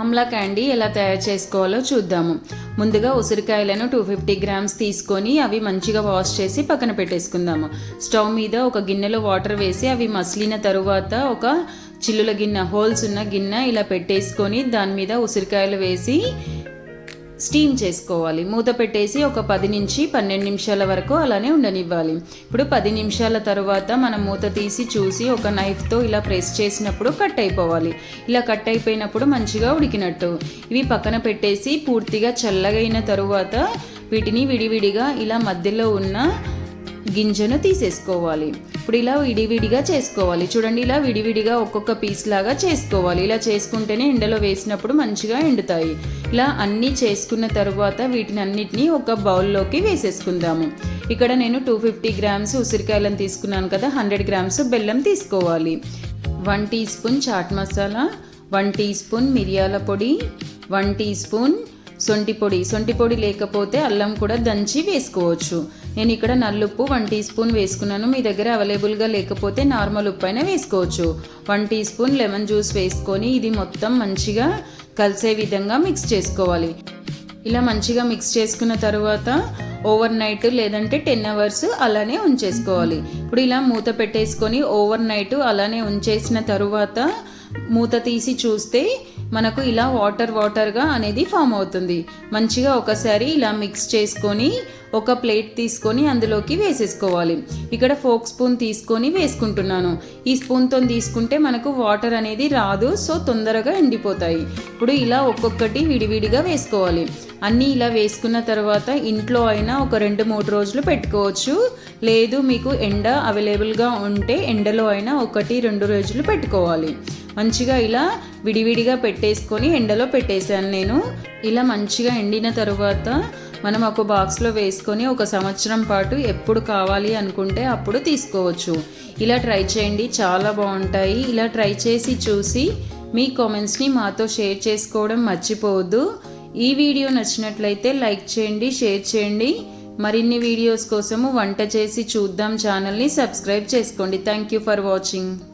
Amla candy ఎలా తయారు చేసుకోవాలో చూద్దాము. ముందుగా ఉసిరికాయలను టూ ఫిఫ్టీ గ్రామ్స్ తీసుకొని అవి మంచిగా వాష్ చేసి పక్కన పెట్టేసుకుందాము. స్టవ్ మీద ఒక గిన్నెలో వాటర్ వేసి అవి మసిలిన తరువాత ఒక చిల్లుల గిన్నె హోల్స్ ఉన్న గిన్నె ఇలా పెట్టేసుకొని దాని మీద ఉసిరికాయలు వేసి స్టీమ్ చేసుకోవాలి. మూత పెట్టేసి ఒక పది నుంచి పన్నెండు నిమిషాల వరకు అలానే ఉండనివ్వాలి. ఇప్పుడు పది నిమిషాల తర్వాత మనం మూత తీసి చూసి ఒక నైఫ్తో ఇలా ప్రెస్ చేసినప్పుడు కట్ అయిపోవాలి. ఇలా కట్ అయిపోయినప్పుడు మంచిగా ఉడికినట్టు. ఇవి పక్కన పెట్టేసి పూర్తిగా చల్లగైన తరువాత వీటిని విడివిడిగా ఇలా మధ్యలో ఉన్న గింజను తీసేసుకోవాలి. ఇప్పుడు ఇలా విడివిడిగా చేసుకోవాలి. చూడండి ఇలా విడివిడిగా ఒక్కొక్క పీస్ లాగా చేసుకోవాలి. ఇలా చేసుకుంటేనే ఎండలో వేసినప్పుడు మంచిగా ఎండుతాయి. ఇలా అన్నీ చేసుకున్న తర్వాత వీటిని అన్నిటినీ ఒక బౌల్లోకి వేసేసుకుందాము. ఇక్కడ నేను టూ ఫిఫ్టీ గ్రామ్స్ ఉసిరికాయలను తీసుకున్నాను కదా హండ్రెడ్ గ్రామ్స్ బెల్లం తీసుకోవాలి. One teaspoon chaat masala one teaspoon మిరియాల పొడి వన్ టీ స్పూన్ సొంటి పొడి. సొంటి పొడి లేకపోతే అల్లం కూడా దంచి వేసుకోవచ్చు. నేను ఇక్కడ నల్లుప్పు వన్ టీ స్పూన్ వేసుకున్నాను. మీ దగ్గర అవైలబుల్గా లేకపోతే నార్మల్ ఉప్పు అయినా వేసుకోవచ్చు. One teaspoon lemon juice వేసుకొని ఇది మొత్తం మంచిగా కలిసే విధంగా మిక్స్ చేసుకోవాలి. ఇలా మంచిగా మిక్స్ చేసుకున్న తర్వాత ఓవర్ నైట్ లేదంటే టెన్ అవర్స్ అలానే ఉంచేసుకోవాలి. ఇప్పుడు ఇలా మూత పెట్టేసుకొని ఓవర్ నైట్ అలానే ఉంచేసిన తరువాత మూత తీసి చూస్తే మనకు ఇలా వాటర్ వాటర్గా అనేది ఫామ్ అవుతుంది. మంచిగా ఒకసారి ఇలా మిక్స్ చేసుకొని ఒక ప్లేట్ తీసుకొని అందులోకి వేసేసుకోవాలి. ఇక్కడ ఫోక్ స్పూన్ తీసుకొని వేసుకుంటున్నాను. ఈ స్పూన్తో తీసుకుంటే మనకు వాటర్ అనేది రాదు సో తొందరగా ఎండిపోతాయి. ఇప్పుడు ఇలా ఒక్కొక్కటి విడివిడిగా వేసుకోవాలి. అన్నీ ఇలా వేసుకున్న తర్వాత ఇంట్లో అయినా ఒక రెండు మూడు రోజులు పెట్టుకోవచ్చు. లేదు మీకు ఎండ అవైలబుల్గా ఉంటే ఎండలో అయినా ఒకటి రెండు రోజులు పెట్టుకోవాలి. మంచిగా ఇలా విడివిడిగా పెట్టేసుకొని ఎండలో పెట్టేశాను నేను. ఇలా మంచిగా ఎండిన తర్వాత మనం ఒక బాక్స్లో వేసుకొని ఒక సంవత్సరం పాటు ఎప్పుడు కావాలి అనుకుంటే అప్పుడు తీసుకోవచ్చు. ఇలా ట్రై చేయండి చాలా బాగుంటాయి. ఇలా ట్రై చేసి చూసి మీ కామెంట్స్ని మాతో షేర్ చేసుకోవడం మర్చిపోవద్దు. ఈ వీడియో నచ్చినట్లయితే లైక్ చేయండి షేర్ చేయండి. మరిన్ని వీడియోస్ కోసము వంట చేసి చూద్దాం ఛానల్ని సబ్స్క్రైబ్ చేసుకోండి. Thank you for watching